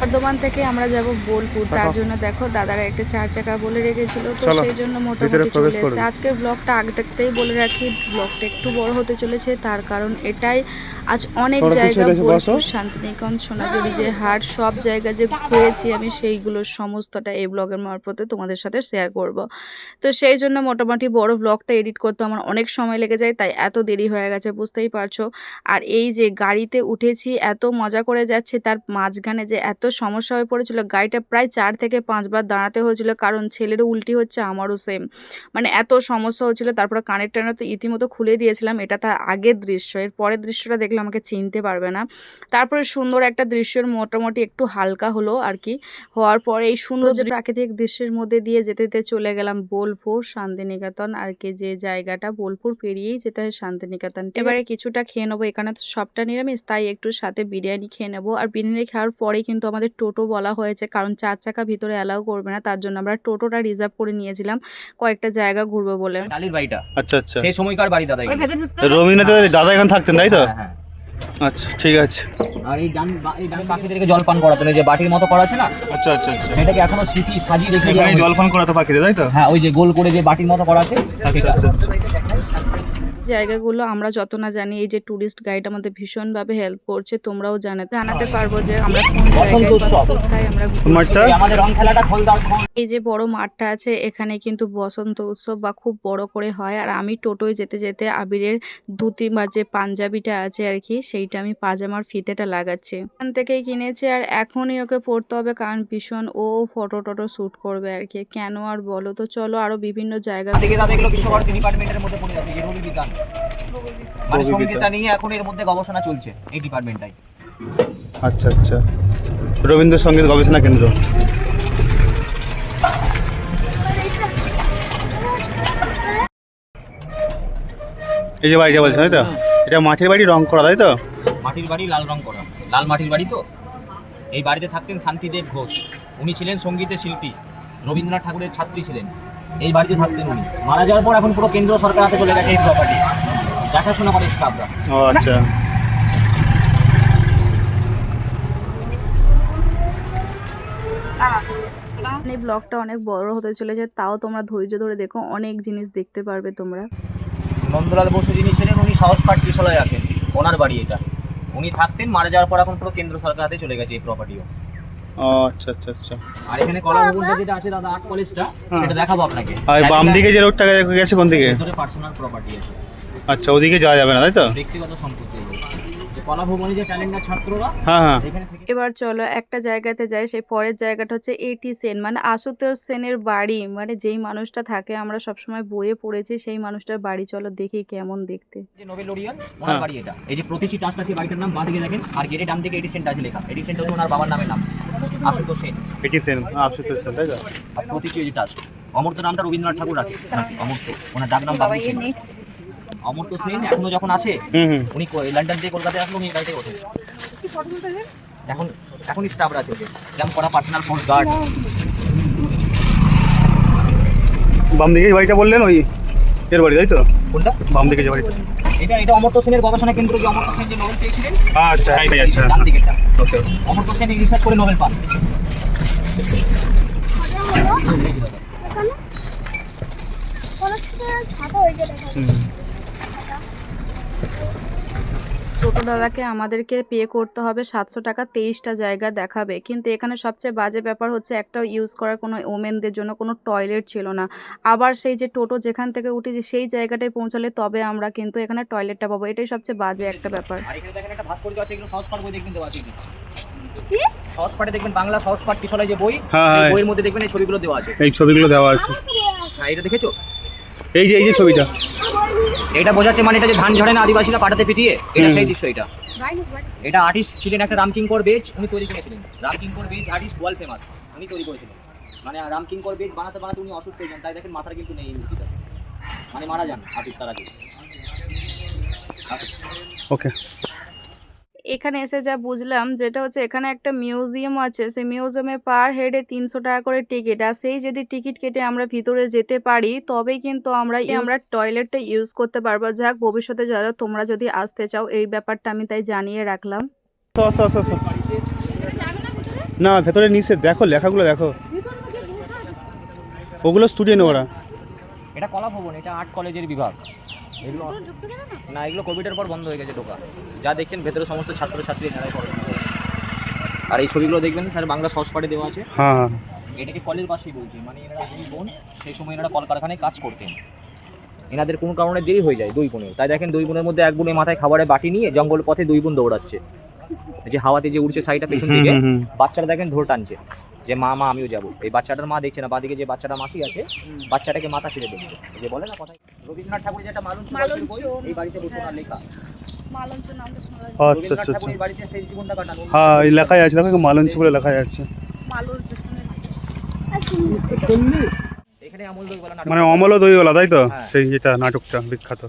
বর্ধমান থেকে আমরা যাব বোলপুর। তার জন্য দেখো দাদারা একটা চার চাকা বলে রেখেছিল তো সেই জন্য মোটামুটি চলে এসেছে। আজকের ব্লগটা আগে থাকতেই বলে রাখি ব্লগটা একটু বড় হতে চলেছে তার কারণ এটাই আজ অনেক জায়গা। বোলপুর শান্তিনিকেতন সোনাঝুরি যে হাট সব জায়গা যে ঘুরেছি আমি সেইগুলোর সমস্তটা এই ব্লগের মারফতে তোমাদের সাথে শেয়ার করব। তো সেই জন্য মোটামুটি বড় ব্লগটা এডিট করতে আমার অনেক সময় লেগে যায় তাই এত দেরি হয়ে গেছে বুঝতেই পারছ। আর এই যে গাড়িতে উঠেছি এত মজা করে যাচ্ছে তার মাঝখানে যে এত সমস্যা হয়ে পড়েছিল। গাড়িটা প্রায় চার থেকে পাঁচবার দাঁড়াতে হয়েছিল কারণ ছেলেরও উল্টি হচ্ছে আমারও সেম মানে এত সমস্যা হচ্ছিল তারপরে কানের টানা তো ইতিমতো খুলে দিয়েছিলাম এটা তার আগের দৃশ্য। এর পরের দৃশ্যটা দেখলে আমাকে চিনতে পারবে না। তারপরে সুন্দর একটা দৃশ্যের মোটামুটি একটু হালকা হলো আর কি। হওয়ার পরে এই সুন্দর যে প্রাকৃতিক দৃশ্যের মধ্যে দিয়ে যেতে যেতে চলে গেলাম বোলপুর শান্তিনিকেতন। আর কি যে জায়গাটা বোলপুর পেরিয়েই যেতে হয় শান্তিনিকেতন। এবারে কিছুটা খেয়ে নেব এখানে তো সবটা নিরামিষ তাই একটু সাথে বিরিয়ানি খেয়ে নেব। আর বিরিয়ানি খাওয়ার পরেই কিন্তু আমাদের টোটো বলা হয়েছে। কারণ চার চাকা ভিতরে অ্যালাউ করবে না তার জন্য আমরা টোটোটা রিজার্ভ করে নিয়েছিলাম কয়েকটা জায়গা ঘুরবো বলে। টালির বাড়িটা। আচ্ছা আচ্ছা। সেই সময়কার বাড়ি দাদা। রবীন্দ্রনাথ দাদা এখানে থাকতেন তাই তো? হ্যাঁ, হ্যাঁ। আচ্ছা ঠিক আছে। আর এই ডান এই ডান পাখিদেরকে জল পান করাতেন যে বাটির মতো করা আছে না? আচ্ছা আচ্ছা আচ্ছা। সেটাকে এখনও স্মৃতি সাজিয়ে রেখে হয়েছে। জলপান করাতে পাখিতে তাই তো? হ্যাঁ ওই যে গোল করে যে বাটির মতো করা আছে সেটা। জায়গাগুলো আমরা যত না জানি এই যে ট্যুরিস্ট গাইড আমাদের ভীষণভাবে হেল্প করছে তোমরাও জানাতে জানাতে পারব যে আমরা কোন জায়গায় আমরা এই যে বড় মাঠটা আছে এখানে কিন্তু বসন্ত উৎসব বা খুব বড় করে হয় আর আমি টোটোয় যেতে যেতে আবিরের ধুতি বা যে পাঞ্জাবিটা আছে আর কি সেইটা আমি পাজামার ফিতেটা লাগাচ্ছি। এখান থেকেই কিনেছি আর এখনই ওকে পড়তে হবে কারণ ভীষণ ও ফটো টটো শ্যুট করবে আর কি। কেন আর বলো তো চলো আরও বিভিন্ন জায়গা থেকে ডিপার্টমেন্টের মধ্যে পড়ে মানে সঙ্গীতা নিয়ে এখন এর মধ্যে গবেষণা চলছে এই ডিপার্টমেন্টটাই আচ্ছা আচ্ছা। রবীন্দ্র সংগীত গবেষণা কেন্দ্র। এই যে বাড়িটা বলছেন তাই তো? এটা মাটির বাড়ি রং করা তাই তো? মাটির বাড়ি লাল রং করা। লাল মাটির বাড়ি তো? এই বাড়িতে থাকতেন শান্তিদেব ঘোষ। উনি ছিলেন সঙ্গীতের শিল্পী। রবীন্দ্রনাথ ঠাকুরের ছাত্রী ছিলেন। এই বাড়িতে থাকতেন উনি। মারা যাওয়ার পর এখন পুরো কেন্দ্র সরকার হাতে চলে গেছে এই প্রপার্টি দেখাশোনা করে স্টাফরা ও আচ্ছা। এই ব্লগটা অনেক বড় হতে চলেছে তাও তোমরা ধৈর্য ধরে দেখো অনেক জিনিস দেখতে পারবে তোমরা। নন্দলাল বসু যিনি ছিলেন উনি সাহস সহজপাঠ ত্রিশলায় আছেন ওনার বাড়ি এটা। উনি থাকতেন মারা যাওয়ার পর এখন পুরো কেন্দ্র সরকার হাতে চলে গেছে এই প্রপার্টিও আচ্ছা আচ্ছা আচ্ছা। আর এখানে কলা ভবনটা যেটা আছে দাদা আর্ট কলেজটা সেটা দেখাবো আপনাকে। আর বাম দিকে যে রোডটা গেছে কোন দিকে? পার্সোনাল প্রপার্টি আছে। আচ্ছা ওদিকে যাওয়া যাবে না তাই তো? ব্যক্তিগত সম্পত্তি যে ট্যালেন্টের ছাত্ররা হ্যাঁ হ্যাঁ। এখানে থেকে এবার চলো একটা জায়গাতে যাই সেই পরের জায়গাটা হচ্ছে এটি সেন মানে আশুতোষ সেনের বাড়ি। মানে যেই মানুষটা থাকে আমরা সবসময় বইয়ে পড়েছি সেই মানুষটার বাড়ি। চলো দেখি কেমন দেখতে। যে নোবেল লরিয়ান ওনার হ্যাঁ। বাড়ি এটা। এই যে প্রতিটি টাস্ট আছে বাড়িটার নাম বাঁ দিকে দেখেন আর গেটে ডান দিকে এডিসেন্ট আছে লেখা। এডিসেন্ট হচ্ছে ওনার বাবার নামের নাম আশুতোষ সেন। এটি সেন আশুতোষ সেন তাই তো? প্রতিটি টাস্ট অমর্ত নামটা রবীন্দ্রনাথ ঠাকুর নাকি অমর্ত ওনার ডাক নাম বাবু সেন। অমর্ত সেন এখনও যখন আসে হুম হুম। উনি লন্ডন থেকে কলকাতায় আসলো উনি এই গাড়িতে ওঠে এখন এখন স্টাফরা আছে যেমন করা পার্সোনাল ফোর্স গার্ড বাম দিকে বাড়িটা বললেন ওই এর বাড়ি তাই তো? কোনটা? বাম দিকে যে বাড়িটা। এটা এটা অমর্ত সেনের গবেষণা কেন্দ্র যে অমর্ত সেন যে নোবেল পেয়েছিলেন? আচ্ছা এইটাই আচ্ছা। ডান দিকেরটা। ওকে। অমর্ত সেন রিসার্চ করে নোবেল পান। ছোটো দাদাকে আমাদেরকে পে করতে হবে সাতশো টাকা তেইশটা জায়গা দেখাবে। কিন্তু এখানে সবচেয়ে বাজে ব্যাপার হচ্ছে একটা ইউজ করার কোনো ওমেনদের জন্য কোনো টয়লেট ছিল না। আবার সেই যে টোটো যেখান থেকে উঠেছি সেই জায়গাটায় পৌঁছালে তবে আমরা কিন্তু এখানে টয়লেটটা পাবো। এটাই সবচেয়ে বাজে একটা ব্যাপার। আর এখানে দেখেন একটা ভাস্কর্য আছে এগুলো সহজপাঠ বই দেখবেন বাংলা সহজপাঠ কিশলায় যে বই? হ্যাঁ, সেই হ্যাঁ। বইয়ের মধ্যে দেখবেন এই ছবিগুলো দেওয়া আছে। এই ছবিগুলো দেওয়া আছে। হ্যাঁ এটা দেখেছ? এই যে এই যে ছবিটা। এটা বোঝাচ্ছে মানে এটা যে ধান ঝরে না আদিবাসীরা পাটাতে পিটিয়ে এটা সেই দৃশ্য এটা। এটা আর্টিস্ট ছিলেন একটা রামকিঙ্কর বেজ উনি তৈরি করেছিলেন। Ramkinkar Baij artist world famous উনি তৈরি করেছিলেন। মানে রামকিঙ্কর বেজ বানাতে বানাতে উনি অসুস্থ হয়ে যান তাই দেখেন মাথার কিন্তু নেই মানে মারা যান আর্টিস্ট তার আগে। ওকে এখানে এসে যা বুঝলাম যেটা হচ্ছে এখানে একটা মিউজিয়াম আছে সেই মিউজিয়ামে পার হেডে তিনশো টাকা করে টিকিট। আর সেই যদি টিকিট কেটে আমরা ভিতরে যেতে পারি তবেই কিন্তু আমরা আমরা টয়লেটটা ইউজ করতে পারব। যাক ভবিষ্যতে যারা তোমরা যদি আসতে চাও এই ব্যাপারটা আমি তাই জানিয়ে রাখলাম। না ভেতরে নিষেধ দেখো লেখাগুলো দেখো। ওগুলো স্টুডেন্ট ওরা। এটা কলা ভবন এটা আর্ট কলেজের বিভাগ। এগুলো না? এগুলো কোভিডের পর বন্ধ হয়ে গেছে ঢোকা যা দেখছেন ভেতরে সমস্ত ছাত্রছাত্রী এখানে পড়াশোনা করে আর এই ছবিগুলো দেখবেন স্যার বাংলা সস পাঠে দেওয়া আছে। হ্যাঁ হ্যাঁ। এটাকে কলের পাশেই বলছি মানে এনারা দুই বোন সেই সময় এনারা কলকারখানায় কাজ করতেন। এনাদের কোনো কারণে দেরি হয়ে যায় দুই বোনের। তাই দেখেন দুই বোনের মধ্যে এক বোনের মাথায় খাবারের বাটি নিয়ে জঙ্গল পথে দুই বোন দৌড়াচ্ছে। এই যে হাওয়াতে যে উড়ছে সাইডটা পেছন দিকে হুম। দেখেন ধরে টানছে। যে মা মা আমিও যাব। এই বাচ্চাটার মা দেখছে না বাদিকে যে বাচ্চাটা মাসি আছে বাচ্চাটাকে মাথা ছেড়ে দেখছে। যে বলে না কথায় রবীন্দ্রনাথ ঠাকুর যেটা মালুন এই বাড়িতে বসে ওনার লেখা। আচ্ছা আচ্ছা আচ্ছা। হ্যাঁ এই লেখাই আছে দেখো মালঞ্চ বলে লেখাই আছে। মানে অমল দইওয়ালা তাই তো? হ্যাঁ। সেই যেটা নাটকটা বিখ্যাত।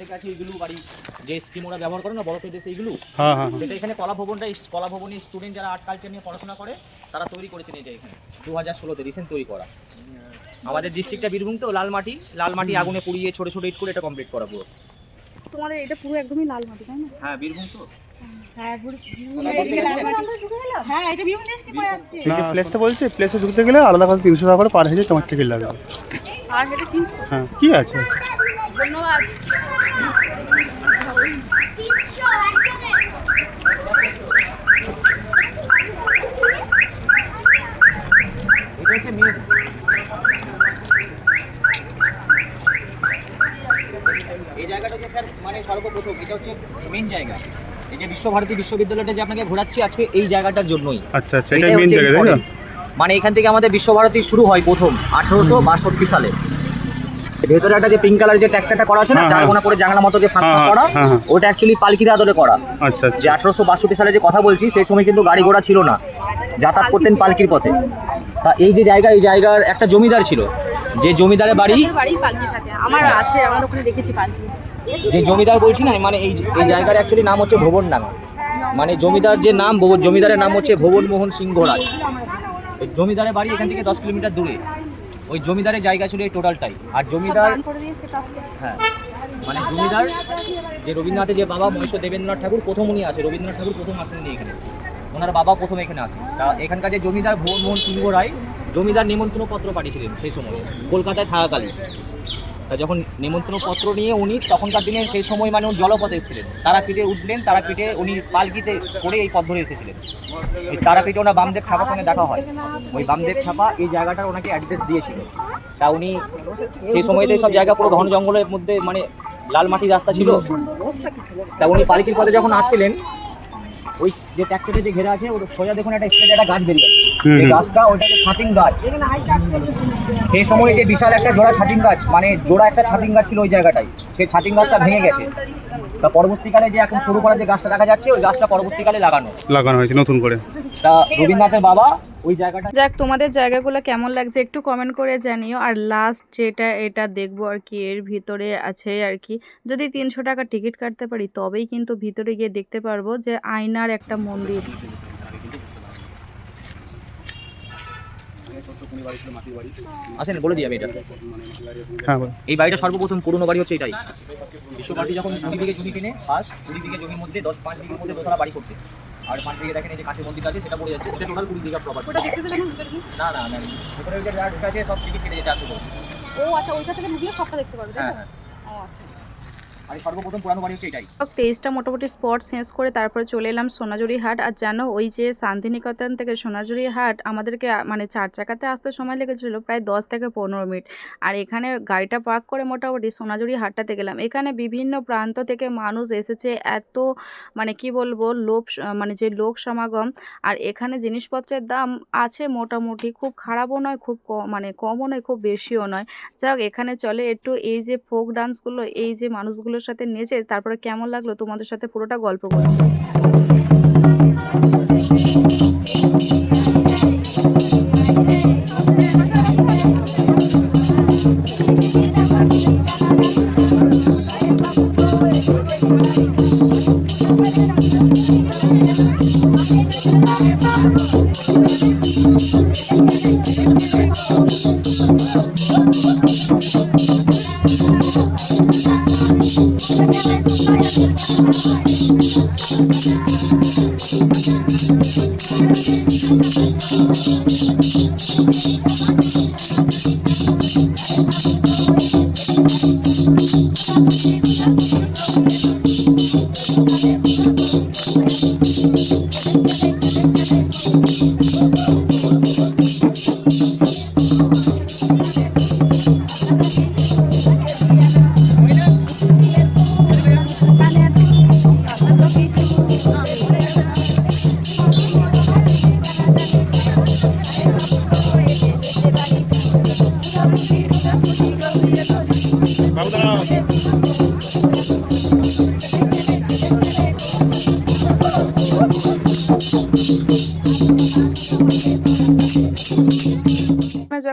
ডান আছে এইগুলো বাড়ি। যে স্কিম ওরা ব্যবহার করে না বড় দেশে এইগুলো হ্যাঁ হ্যাঁ সেটা এখানে কলা ভবনটা কলা ভবনের স্টুডেন্ট যারা আর্ট কালচার নিয়ে পড়াশোনা করে তারা তৈরি করেছেন এটা এখানে। দু হাজার ষোলোতে রিসেন্ট তৈরি করা। আমাদের ডিস্ট্রিক্টটা বীরভূম তো লাল মাটি। লাল মাটি আগুনে পুড়িয়ে ছোট ছোট ইট করে এটা কমপ্লিট করা পুরো। তোমাদের এটা পুরো একদমই লাল মাটি তাই না? হ্যাঁ বীরভূম তো। হ্যাঁ প্লেসে ঢুকতে গেলে আলাদা করে তিনশো টাকা করে পার হেজে তোমার টিকিট লাগবে। আর এটা তিনশো। হ্যাঁ কি আছে? ধন্যবাদ এটা হচ্ছে মেন এই জায়গাটা স্যার মানে সর্বপ্রথম এটা হচ্ছে মেন জায়গা। এই যে বিশ্বভারতী বিশ্ববিদ্যালয়টা যে আপনাকে ঘোরাচ্ছি আজকে এই জায়গাটার জন্যই। আচ্ছা আচ্ছা এটা মেন জায়গা তাই তো মানে এখান থেকে আমাদের বিশ্বভারতী শুরু হয় প্রথম আঠারোশো বাষট্টি সালে। ভেতরে একটা যে পিঙ্ক কালার যে টেক্সচারটা করা আছে না হ্যাঁ, চার হ্যাঁ। কোনা করে জানলা মতো যে ফাঁকা হ্যাঁ, করা হ্যাঁ, হ্যাঁ। ওটা অ্যাকচুয়ালি পালকির আদলে করা। আচ্ছা যে আচ্ছা আঠারোশো বাষট্টি সালে যে কথা বলছি সেই সময় কিন্তু গাড়ি ঘোড়া ছিল না। যাতায়াত করতেন পালকির পথে। তা এই যে জায়গা এই জায়গার একটা জমিদার ছিল যে জমিদারের বাড়ি বাড়ি পালকি থাকে। আমার আছে ওখানে দেখেছি পালকি। যে জমিদার বলছি না মানে এই এই জায়গার অ্যাকচুয়ালি নাম হচ্ছে ভুবনডাঙ্গা। মানে জমিদার যে নাম জমিদারের নাম হচ্ছে ভুবন মোহন সিংহ রাজ ওই জমিদারের বাড়ি এখান থেকে দশ কিলোমিটার দূরে। ওই জমিদারের জায়গা ছিল এই টোটালটাই। আর জমিদার হ্যাঁ। মানে জমিদার যে রবীন্দ্রনাথের যে বাবা মহেশ দেবেন্দ্রনাথ ঠাকুর প্রথম উনি আসে। রবীন্দ্রনাথ ঠাকুর প্রথম আসেননি এখানে। ওনার বাবা প্রথম এখানে আসে তা এখানকার যে জমিদার ভুবন মোহন সিংহ রায়, জমিদার নিমন্ত্রণ পত্র পাঠিয়েছিলেন সেই সময়, কলকাতায় থাকাকালীন। তা যখন নিমন্ত্রণ পত্র নিয়ে উনি তখনকার দিনে সেই সময় মানে জলপথে এসেছিলেন। তারাপীঠে উঠলেন, তারাপীঠে উনি পালকিতে করে এই পথ ধরে এসেছিলেন। এই তারাপীঠে ওনার বামদেব ঠাপার সঙ্গে দেখা হয়। ওই বামদেব ঠাপা এই জায়গাটার ওনাকে অ্যাড্রেস দিয়েছিল। তা উনি সেই সময়তে সব জায়গা পুরো ঘন জঙ্গলের মধ্যে মানে লাল মাটির রাস্তা ছিল। তা উনি পালকির পথে যখন আসছিলেন ওই যে ট্র্যাক্টরে যে ঘেরা আছে ওর সোজা দেখুন একটা স্ট্রেট একটা গাছ বেরিয়ে সেই। গাছটা ওইটাকে ছাতিং গাছ। সেই সময় যে বিশাল একটা জোড়া ছাতিং গাছ মানে জোড়া একটা ছাতিং গাছ ছিল ওই জায়গাটায় সেই ছাতিং গাছটা ভেঙে গেছে। তা পরবর্তীকালে যে এখন শুরু করা যে গাছটা দেখা যাচ্ছে ওই গাছটা পরবর্তীকালে লাগানো। লাগানো হয়েছে নতুন করে। তা রবীন্দ্রনাথের বাবা ওই জায়গাটা যাক তোমাদের জায়গাগুলো কেমন লাগছে একটু কমেন্ট করে জানিও। আর লাস্ট যেটা এটা দেখব আর কি এর ভিতরে আছে আর কি। যদি তিনশো টাকা টিকিট কাটতে পারি তবেই কিন্তু ভিতরে গিয়ে দেখতে পারব যে আয়নার একটা মন্দির। আসেন বলে দিই আমি এটা। হ্যাঁ এই বাড়িটা সর্বপ্রথম পুরনো বাড়ি হচ্ছে এটাই। বিশ্বভারতী যখন কুড়ি বিঘে জমি কিনে ফার্স্ট কুড়ি বিঘে জমির মধ্যে দশ পাঁচ বিঘের মধ্যে দোতলা বাড়ি করছে। আর পাঁচ দেখে দেখেন এই যে কাছে মন্দির আছে সেটা পড়ে যাচ্ছে। এটা টোটাল কুড়ি বিঘা প্রপার্টি না না না ওখানে ওই যে যা আছে সব কিছু কেটে যাচ্ছে আসলে। ও আচ্ছা ওইটা থেকে ঢুকলে সবটা দেখতে পারবে হ্যাঁ হ্যাঁ। ও আচ্ছা আচ্ছা। তেইশটা মোটামুটি স্পট শেষ করে তারপরে চলে এলাম সোনাঝুরি হাট। আর জানো, ওই যে শান্তিনিকেতন থেকে সোনাঝুরি হাট আমাদেরকে মানে চার চাকাতে আসতে সময় লেগেছিল প্রায় দশ থেকে পনেরো মিনিট। আর এখানে গাড়িটা পার্ক করে মোটামুটি সোনাঝুরি হাটটাতে গেলাম। এখানে বিভিন্ন প্রান্ত থেকে মানুষ এসেছে, এত মানে কি বলব লোক মানে যে লোক সমাগম। আর এখানে জিনিসপত্রের দাম আছে মোটামুটি, খুব খারাপও নয়, খুব ক- মানে কমও নয়, খুব বেশিও নয়। যাক, এখানে চলে একটু এই যে ফোক ডান্সগুলো এই যে মানুষগুলোর সাথে নেচে তারপরে কেমন লাগল তোমাদের সাথে পুরোটা গল্প করছি Thank you. বাবু প্রথমে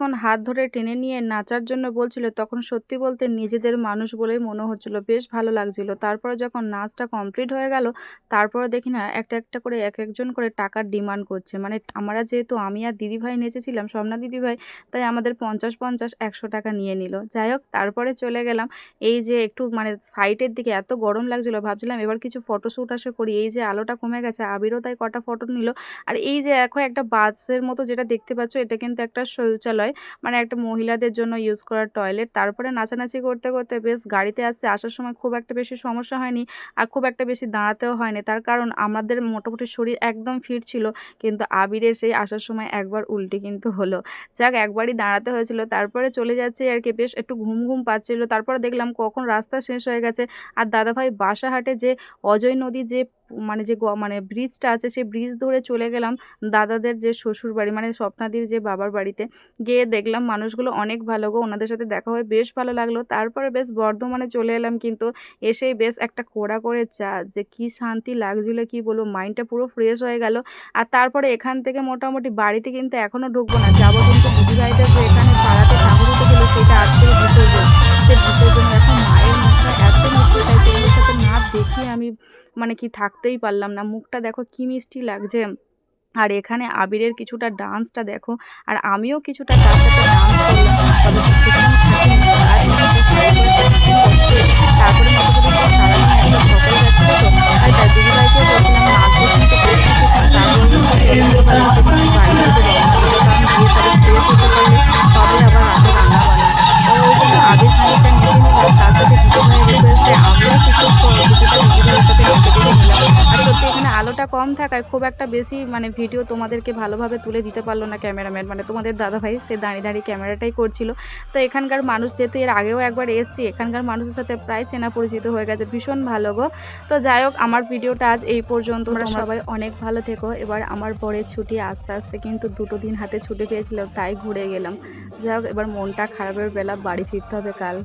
যখন হাত ধরে টেনে নিয়ে নাচার জন্য বলছিল, তখন সত্যি বলতে নিজেদের মানুষ বলেই মনে হচ্ছিল। বেশ ভালো লাগছিল। তারপরে যখন নাচটা কমপ্লিট হয়ে গেল, তারপরে দেখি না, একটা একটা করে এক একজন করে টাকার ডিমান্ড করছে। মানে আমরা যেহেতু আমি আর দিদিভাই নেচেছিলাম, স্বপ্না দিদিভাই, তাই আমাদের পঞ্চাশ পঞ্চাশ একশো টাকা নিয়ে নিল। যাই হোক, তারপরে চলে গেলাম। এই যে একটু মানে সাইটের দিকে এত গরম লাগছিল, ভাবছিলাম এবার কিছু ফটোশ্যুট আসে করি। এই যে আলোটা কমে গেছে, আবিরও তাই কটা ফটো নিল। আর এই যে এখন একটা বাসের মতো যেটা দেখতে পাচ্ছ, এটা কিন্তু একটা শৌচালয়। মানে একটা মহিলাদের জন্য ইউজ করার টয়লেট তারপরে নাচানাচি করতে করতে বেশ গাড়িতে আসছে। আসার সময় খুব একটা বেশি সমস্যা হয়নি আর খুব একটা বেশি দাঁড়াতেও হয়নি। তার কারণ আমাদের মোটামুটি শরীর একদম ফিট ছিল। কিন্তু আবিরের সেই আসার সময় একবার উল্টে কিন্তু হলো। যাক, একবারই দাঁড়াতে হয়েছিল। তারপরে চলে যাচ্ছে আর কি। বেশ একটু ঘুম ঘুম পাচ্ছিল। তারপরে দেখলাম কখন রাস্তা শেষ হয়ে গেছে। আর দাদাভাই বাসাহাটে যে অজয় নদী যে মানে যে মানে ব্রিজটা আছে, সেই ব্রিজ ধরে চলে গেলাম দাদাদের যে শ্বশুর বাড়ি মানে স্বপ্নাদির যে বাবার বাড়িতে। গিয়ে দেখলাম মানুষগুলো অনেক ভালো গো, ওনাদের সাথে দেখা হয়ে বেশ ভালো লাগল। তারপরে বেশ বর্ধমানে চলে এলাম কিন্তু এসেই বেশ একটা কোড়া করে চা, যে কি শান্তি লাগছিল, কি বলব মাইন্ডটা পুরো ফ্রেশ হয়ে গেল। আর তারপরে এখান থেকে মোটামুটি বাড়িতে কিন্তু এখনও ঢুকবো না, যাব কিন্তু দিদিভাইদের যে এখানে পাড়াতে ঠাকুর উঠে গেলো সেটা আজকে বিসর্জন। সে বিসর্জন এখন মায়ের মুখটা এত তাই সাথে না দেখিয়ে আমি মানে কি থাকতেই পারলাম না। মুখটা দেখো কি মিষ্টি লাগছে। আর এখানে আবিরের কিছুটা ডান্সটা দেখো। আর আমিও কিছুটা তার সাথে ডান্স করলাম। তারপরে তবে আবার রান্না তো ওই জন্য আবির খানিকটা নিচে নিলাম তার সাথে দুটো বসে আসতে আমিও কিছু কিছুটা দিদিভাইয়ের সাথে নেচে নিলাম আর সত্যি এখানে আলোটা কম থাকায় খুব একটা বেশি মানে ভিডিও তোমাদেরকে ভালোভাবে তুলে দিতে পারল না ক্যামেরাম্যান। মানে তোমাদের দাদাভাই সে দাঁড়িয়ে দাঁড়িয়ে ক্যামেরাটাই করছিল। তো এখানকার মানুষ যেহেতু এর আগেও একবার এসছি এখানকার মানুষের সাথে প্রায় চেনা পরিচিত হয়ে গেছে। ভীষণ ভালো গো। তো যাই হোক আমার ভিডিওটা আজ এই পর্যন্ত। তোমরা সবাই অনেক ভালো থেকো। এবার আমার পরে ছুটি আস্তে আস্তে কিন্তু দুটো দিন হাতে ছুটি পেয়েছিলাম তাই ঘুরে গেলাম। যাই হোক এবার মনটা খারাপের বেলা বাড়ি ফিরতে হবে কাল।